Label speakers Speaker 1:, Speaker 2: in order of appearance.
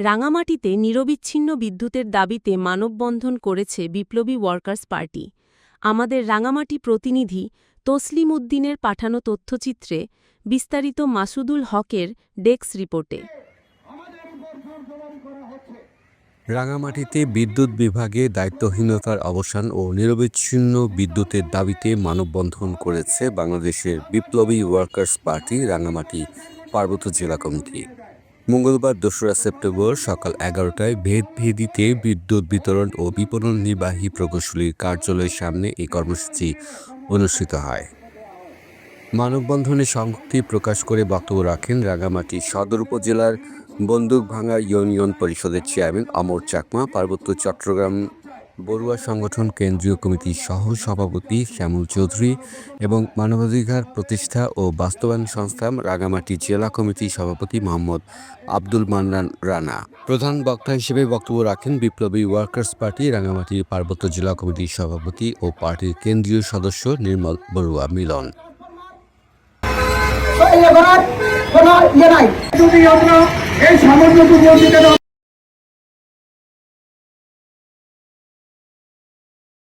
Speaker 1: রাঙামাটিতে নিরবিচ্ছিন্ন বিদ্যুতের দাবিতে মানববন্ধন করেছে বিপ্লবী ওয়ার্কার্স পার্টি। আমাদের রাঙামাটি প্রতিনিধি তসলিম উদ্দিনের পাঠানো তথ্যচিত্রে বিস্তারিত মাসুদুল হকের ডেক্স রিপোর্টে।
Speaker 2: রাঙামাটিতে বিদ্যুৎ বিভাগে দায়িত্বহীনতার অবসান ও নিরবিচ্ছিন্ন বিদ্যুতের দাবিতে মানববন্ধন করেছে বাংলাদেশের বিপ্লবী ওয়ার্কার্স পার্টি রাঙামাটি পার্বত্য জেলা কমিটি। মঙ্গলবার দোসরা সেপ্টেম্বর সকাল এগারোটায় ভেদভেদিতে বিদ্যুৎ বিতরণ ও বিপণন নির্বাহী প্রকৌশলীর কার্যালয়ের সামনে এই কর্মসূচি অনুষ্ঠিত হয়। মানববন্ধনে সংহতি প্রকাশ করে বক্তব্য রাখেন রাঙামাটি সদর উপজেলার বন্দুকভাঙ্গা ইউনিয়ন পরিষদের চেয়ারম্যান অমর চাকমা, পার্বত্য চট্টগ্রাম বড়ুয়া সংগঠন কেন্দ্রীয় কমিটির সহ সভাপতি শ্যামল চৌধুরী এবং মানবাধিকার প্রতিষ্ঠা ও বাস্তবায়ন সংস্থা রাঙামাটি জেলা কমিটির সভাপতি মোহাম্মদ আব্দুল মান্নান রানা। প্রধান বক্তা হিসেবে বক্তব্য রাখেন বিপ্লবী ওয়ার্কার্স পার্টি রাঙামাটি পার্বত্য জেলা কমিটির সভাপতি ও পার্টির কেন্দ্রীয় সদস্য নির্মল বড়ুয়া মিলন।
Speaker 3: এই এবার